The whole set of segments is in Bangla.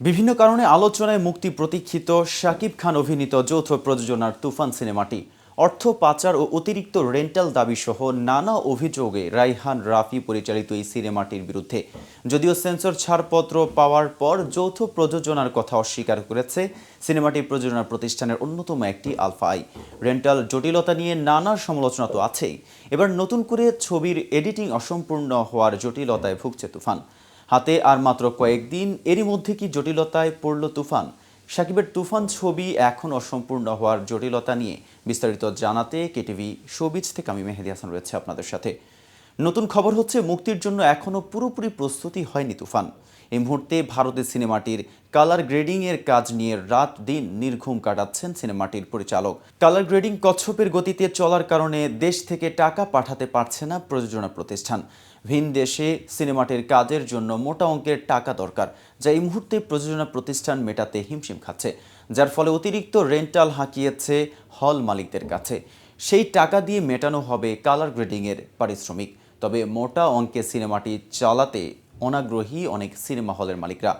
বিভিন্ন কারণে আলোচনায় মুক্তি প্রতীক্ষিত শাকিব খান অভিনীত যৌথ প্রযোজনার তুফান সিনেমাটি। অর্থ পাচার ও অতিরিক্ত রেন্টাল দাবি সহ নানা অভিযোগে রাইহান রাফি পরিচালিত এই সিনেমাটির বিরুদ্ধে। যদিও সেন্সর ছাড়পত্র পাওয়ার পর যৌথ প্রযোজনার কথা অস্বীকার করেছে, সিনেমাটি প্রযোজনা প্রতিষ্ঠানের অন্যতম একটি আলফা আই রেন্টাল জটিলতা নিয়ে নানা সমালোচনা তো আছেই। এবার নতুন করে ছবির এডিটিং অসম্পূর্ণ হওয়ার জটিলতায় ভুগছে তুফান। হাতে আর মাত্র কয়েকদিন এরই মধ্যে কি জটিলতায় পড়ল তুফান? সাকিবের তুফান ছবি এখন অসম্পূর্ণ হওয়ার জটিলতা নিয়ে বিস্তারিত জানাতে কেটিভি শোবিজ থেকে আমি মেহেদি হাসান রয়েছে আপনাদের সাথে। নতুন খবর হচ্ছে মুক্তির জন্য এখনও পুরোপুরি প্রস্তুতি হয়নি তুফান। এই মুহূর্তে ভারতের সিনেমাটির কালার গ্রেডিং এর কাজ নিয়ে রাত দিন নির্ঘুম কাটাচ্ছেন সিনেমাটির পরিচালক। কালার গ্রেডিং কচ্ছপের গতিতে চলার কারণে দেশ থেকে টাকা পাঠাতে পারছে না প্রযোজনা প্রতিষ্ঠান। ভিন দেশে সিনেমাটির কাজের জন্য মোটা অঙ্কের টাকা দরকার, যা এই মুহূর্তে প্রযোজনা প্রতিষ্ঠান মেটাতে হিমশিম খাচ্ছে, যার ফলে অতিরিক্ত রেন্টাল হাঁকিয়েছে হল মালিকদের কাছে। সেই টাকা দিয়ে মেটানো হবে কালার গ্রেডিংয়ের পারিশ্রমিক। তবে মোটা অঙ্কে সিনেমাটি চালাতে অনাগ্রহী অনেক সিনেমা হলের মালিকরা।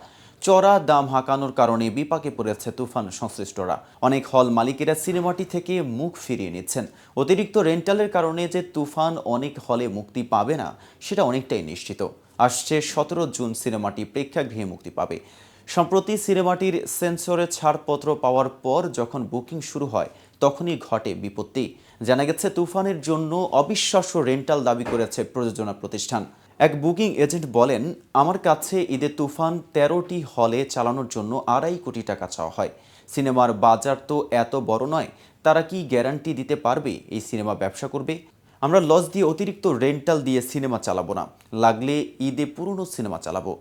চড়া দাম হাঁকানোর কারণে বিপাকে পড়েছে তুফান সংশ্লিষ্টরা। অনেক হল মালিকেরা সিনেমাটি থেকে মুখ ফিরিয়ে নিচ্ছেন। অতিরিক্ত রেন্টালের কারণে যে তুফান অনেক হলে মুক্তি পাবে না, সেটা অনেকটাই নিশ্চিত। আসছে সতেরো জুন সিনেমাটি প্রেক্ষাগৃহে মুক্তি পাবে। সম্প্রতি সিনেমাটির সেন্সরে ছাড়পত্র পাওয়ার পর যখন বুকিং শুরু হয় তখনই ঘটে বিপত্তি। জানা গেছে, তুফানের জন্য অবিশ্বাস্য রেন্টাল দাবি করেছে প্রযোজনা প্রতিষ্ঠান। এক বুকিং এজেন্ট বলেন, আমার কাছে ঈদে তুফান তেরোটি হলে চালানোর জন্য আড়াই কোটি টাকা চাওয়া হয়। সিনেমার বাজার তো এত বড় নয়, তারা কি গ্যারান্টি দিতে পারবে এই সিনেমা ব্যবসা করবে? আমরা লস দিয়ে অতিরিক্ত রেন্টাল দিয়ে সিনেমা চালাবো না, লাগলে ঈদে পুরনো সিনেমা চালাবো।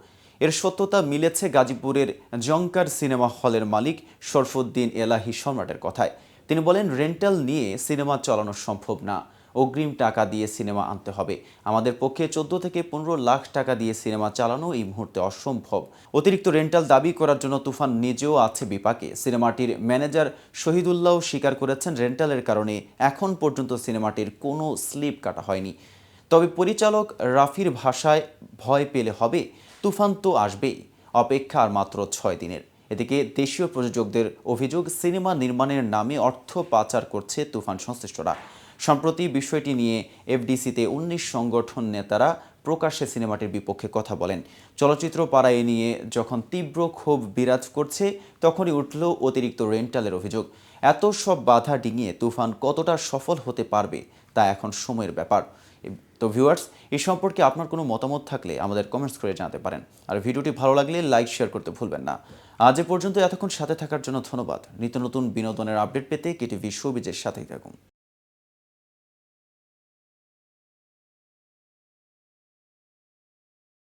এর সত্যতা মিলেছে গাজীপুরের জঙ্কার সিনেমা হলের মালিক শরফুদ্দিন এলাহি সম্রাটের কথায়। তিনি বলেন, রেন্টাল নিয়ে সিনেমা চালানো সম্ভব না। অগ্রিম টাকা দিয়ে সিনেমা আনতে হবে। আমাদের পক্ষে চোদ্দ থেকে পনেরো লাখ টাকা দিয়ে সিনেমা চালানো এই মুহূর্তে অসম্ভব। অতিরিক্ত রেন্টাল দাবি করার জন্য তুফান নিজেও আছে বিপাকে। সিনেমাটির ম্যানেজার শহীদুল্লাহ স্বীকার করেছেন, রেন্টালের কারণে এখন পর্যন্ত সিনেমাটির কোনো স্লিপ কাটা হয়নি। তবে পরিচালক রাফির ভাষায় ভয় পেলে হবে, তুফান তো আসবেই। অপেক্ষা আর মাত্র ছয় দিনের। এদিকে দেশীয় প্রযোজকদের অভিযোগ, সিনেমা নির্মাণের নামে অর্থ পাচার করছে তুফান সংশ্লিষ্টরা। সম্প্রতি বিষয়টি নিয়ে এফডিসিতে উনিশ সংগঠন নেতারা প্রকাশ্যে সিনেমাটির বিপক্ষে কথা বলেন। চলচ্চিত্র পাড়ায় নিয়ে যখন তীব্র ক্ষোভ বিরাজ করছে, তখনই উঠল অতিরিক্ত রেন্টালের অভিযোগ। এত সব বাধা ডিঙিয়ে তুফান কতটা সফল হতে পারবে, তা এখন সময়ের ব্যাপার। তো ভিউয়ার্স এই সম্পর্কে আপনার কোনো মতামত থাকলে আমাদের কমেন্টস করে জানাতে পারেন। আর ভিডিওটি ভালো লাগলে লাইক শেয়ার করতে ভুলবেন না। আজ এ পর্যন্ত এতক্ষণ সাথে থাকার জন্য ধন্যবাদ। নিত্য নতুন বিনোদনের আপডেট পেতে কেটিভি শোবিজের সাথেই থাকুন।